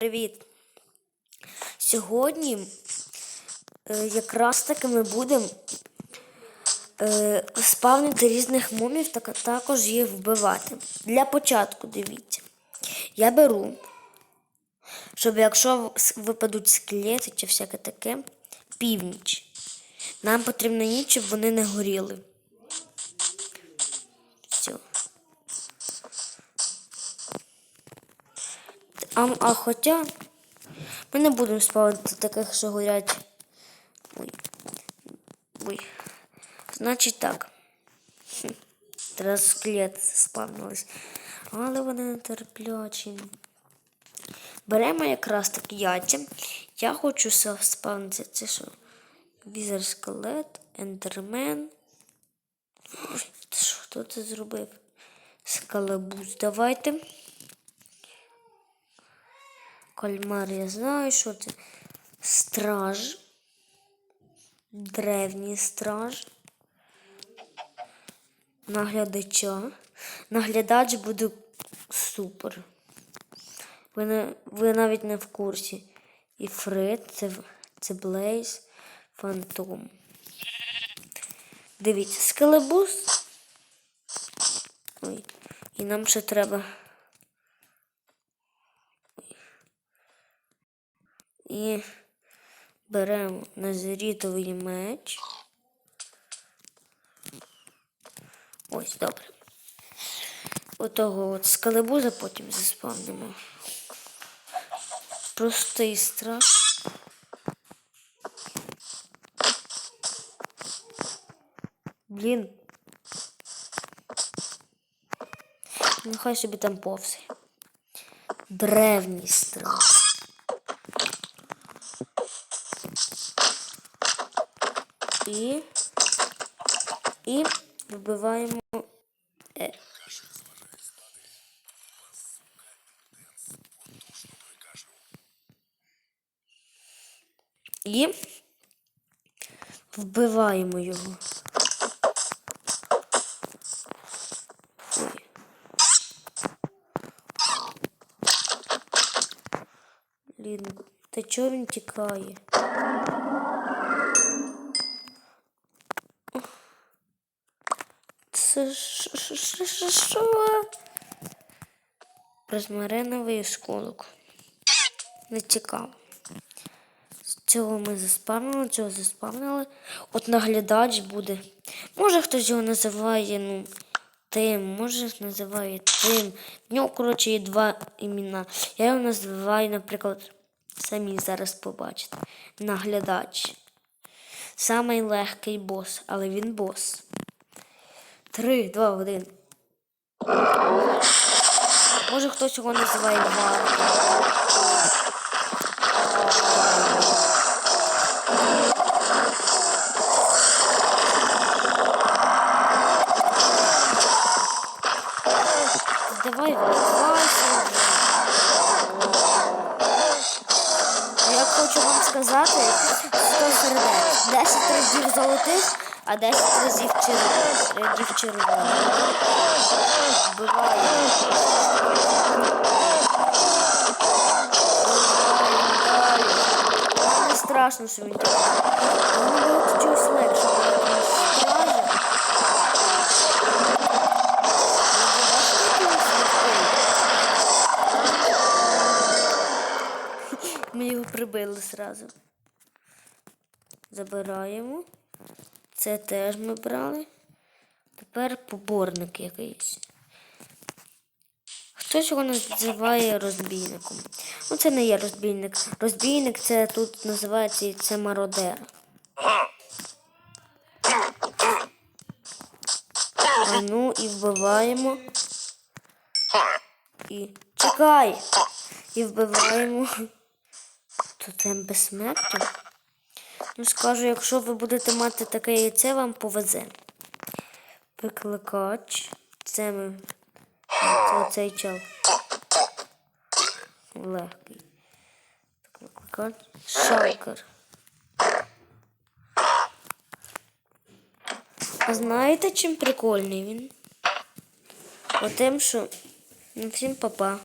Привіт! Сьогодні е, якраз таки ми будемо е, спавнити різних мумів та також їх вбивати. Для початку дивіться. Я беру, щоб якщо випадуть скелети чи всяке таке, північ. Нам потрібна ніч, щоб вони не горіли. А, а хоча ми не будемо спавнити таких, що горять. Ой. Ой. Значить так. Хм. Скелети спавнились. Але вони нетерплячі. Беремо якраз такі яйця. Я хочу спавнити це що? Візер скелет, ендермен. Ти Що це зробив? Скалебуз. Давайте. Кальмар, я знаю, що це. Страж. Древній страж. Наглядача. Наглядач буде супер. Ви, не, ви навіть не в курсі. І Фред, це, це Блейз, Фантом. Дивіться, скелебус. Ой. І нам ще треба. І беремо назарітовий меч. Ось, добре. Отого от скалебуза потім заспавнимо. Простий страх. Блін. Нехай собі там повзає. Древній страх. І. І вбиваємо. Е. І вбиваємо його. Блін, та чого він тікає? Це що-? Розмариновий осколок. Не цікаво. Цього ми заспавнили, цього заспавнили. От наглядач буде. Може хтось його називає, ну, тим, може називає тим. В нього, коротше, є два імена. Я його називаю, наприклад, самі зараз побачите. Наглядач. Самий легкий бос, але він бос. Три, два, один. Може хтось його називає варто. Давай вбивайся. Я хочу вам сказати, 100 сердець. 10 разів золотих, а 10 разів разів червоних. Вбиваємо. Не страшно, що він чогось легше, прибили зразу. Забираємо. Це теж ми брали. Тепер поборник якийсь. Хтось його називає розбійником. Ну, це не є розбійник. Розбійник це тут називається це мародер. А ну і вбиваємо. І чекай! І вбиваємо тотем безсмертя. Ну, скажу, якщо ви будете мати таке яйце, вам повезе. Викликач. Це ми. Це оцей чел. Легкий. Викликач. Шалкер. А знаєте, чим прикольний він? Отим, що Ну, всім па-па.